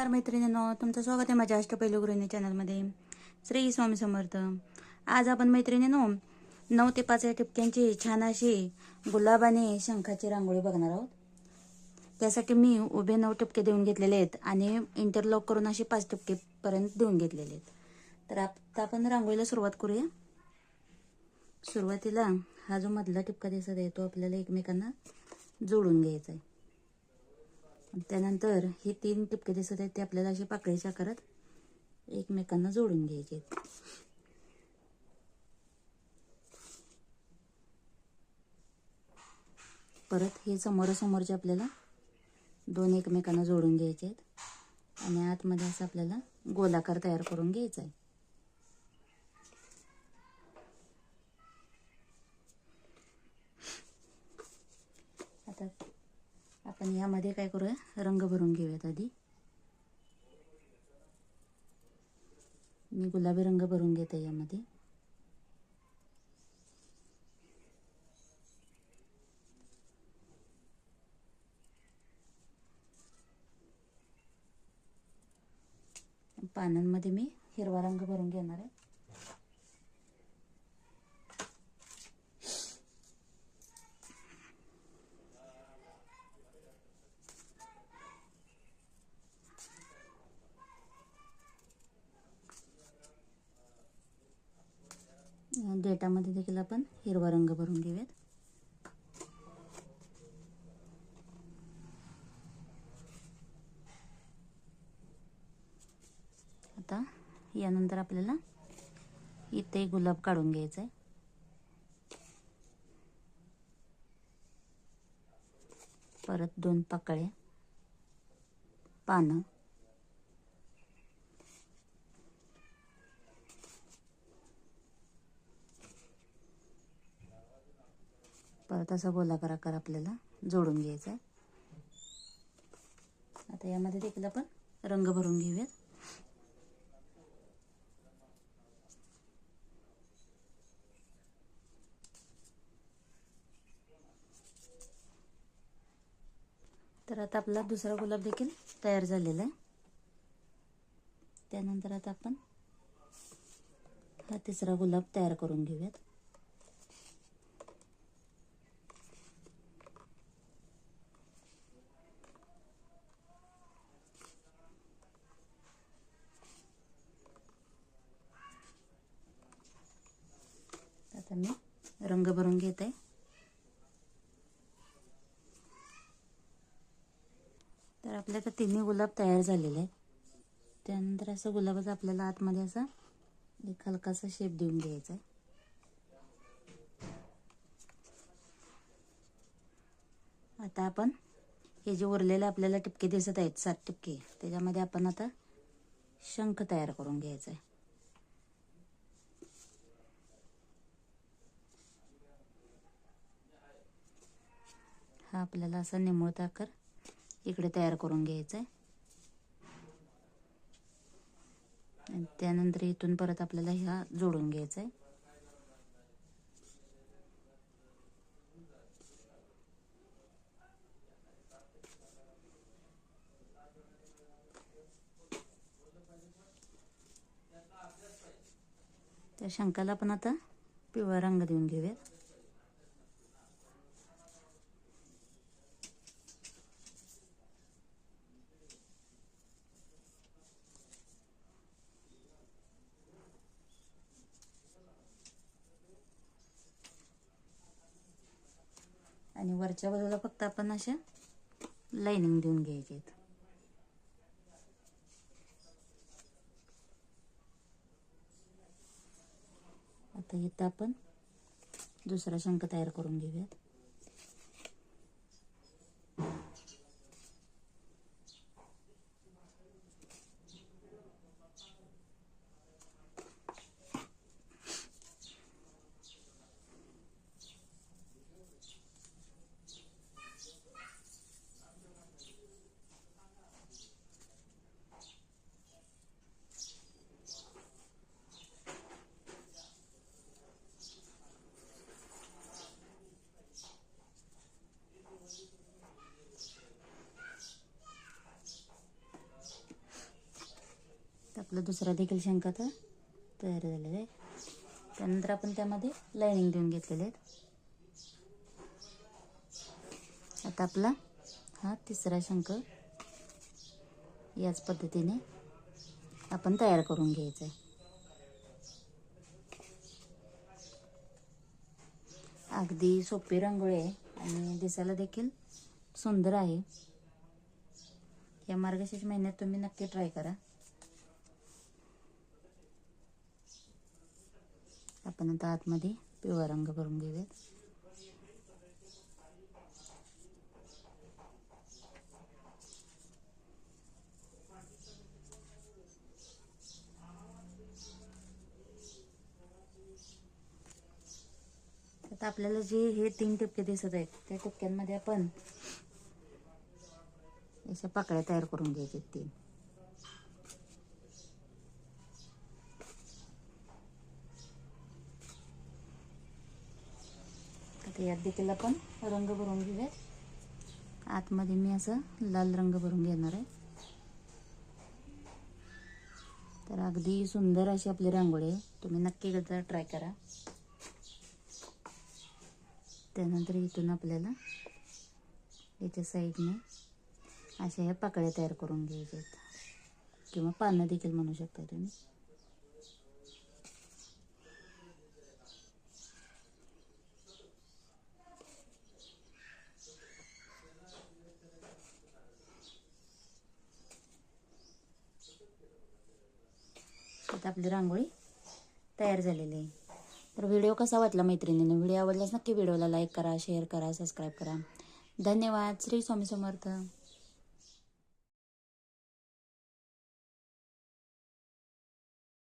नमस्कार मैत्रिणींनो तुमचं स्वागत आहे माझ्या अष्टपैलू गृहिणी चॅनलमध्ये. श्री स्वामी समर्थ. आज आपण मैत्रिणींनो नऊ ते पाच या टिपक्यांची छान अशी गुलाब आणि शंखाची रांगोळी बघणार आहोत. त्यासाठी मी उभे नऊ टिपके देऊन घेतलेले आहेत आणि इंटरलॉक करून असे पाच टपकेपर्यंत देऊन घेतलेले आहेत. तर आता आपण रांगोळीला सुरुवात करूया. सुरुवातीला हा जो मधला टिपका दिसत आहे तो आपल्याला एकमेकांना जोडून घ्यायचा आहे. त्यानंतर हे तीन टिपके दिसत आहेत ते आपल्याला असे पाकळीच्या आकारात एकमेकांना जोडून घ्यायचे आहेत. परत हे समोरासमोरचे आपल्याला दोन एकमेकांना जोडून घ्यायचे आहेत. आणि आतमध्ये असं आपल्याला गोलाकार तयार करून घ्यायचा आहे. आता आपण यामध्ये काय करूया? रंग भरून घेऊयात आधी. मी गुलाबी रंग भरून घेते यामध्ये. पानांमध्ये मी हिरवा रंग भरून घेणार आहे. डेटामध्ये देखील आपण हिरवा रंग भरून घेऊयात. आता यानंतर आपल्याला इथे गुलाब काढून घ्यायचा आहे परत दोन पाकळ्या पानं परत असा गोलाकार आकार आपल्याला जोडून घ्यायचा आहे आता यामध्ये देखील आपण रंग भरून घेऊयात. तर आता आपला दुसरा गुलाब देखील तयार झालेला आहे. त्यानंतर आता आपण हा तिसरा गुलाब तयार करून घेऊयात. आता मी रंग भरून घेत. आहे तर आपले आता तिन्ही गुलाब तयार झालेले आहेत. त्यानंतर असं गुलाबाचा आपल्याला आतमध्ये असा एक हलकासा शेप देऊन घ्यायचा आहे. आता आपण हे जे उरलेले आपल्याला टिपके दिसत आहेत सात टिपके त्याच्यामध्ये आपण आता शंख तयार करून घ्यायचा आहे. हा आपल्याला असा निमुळता आकार इकडे तयार करून घ्यायचा आहे त्यानंतर इथून परत आपल्याला ह्या जोडून घ्यायचा आहे त्या शंकाला पण आता पिवळा रंग देऊन घेऊयात आणि वरच्या बाजूला फक्त आपण अशा लाईनिंग देऊन घ्यायचे आहेत. आता इथं आपण दुसरा शंख तयार करून घेऊयात. आपला दुसरा देखील शंका तर तयार झालेला आहे. त्यानंतर आपण त्यामध्ये लाईनिंग देऊन घेतलेले आहेत. आता आपला हा तिसरा शंख याच पद्धतीने आपण तयार करून घ्यायचा आहे. अगदी सोपी रांगोळी आहे आणि दिसायला देखील सुंदर आहे. या मार्गशीर्ष महिन्यात तुम्ही नक्की ट्राय करा. आपण आता आतमध्ये पिवळा रंग भरून घेऊयात. आता आपल्याला जे हे तीन टिपके दिसत आहेत त्या टिपक्यांमध्ये आपण अशा पाकळ्या तयार करून घ्यायचे तीन. आता यात देखील आपण रंग भरून घेऊयात आतमध्ये मी असं लाल रंग भरून घेणार आहे. तर अगदी सुंदर अशी आपली रांगोळी आहे. तुम्ही नक्की एकदा ट्राय करा. त्यानंतर इथून आपल्याला याच्या साईडने अशा ह्या पाकळ्या तयार करून घ्यायच्या आहेत. किंवा पानं देखील म्हणू शकता तुम्ही. आता आपली रांगोळी तयार झालेली आहे. तर व्हिडिओ कसा वाटला मैत्रिणीने? व्हिडिओ आवडल्यास नक्की व्हिडिओला लाईक करा शेअर करा सबस्क्राईब करा. धन्यवाद. श्री स्वामी समर्थ.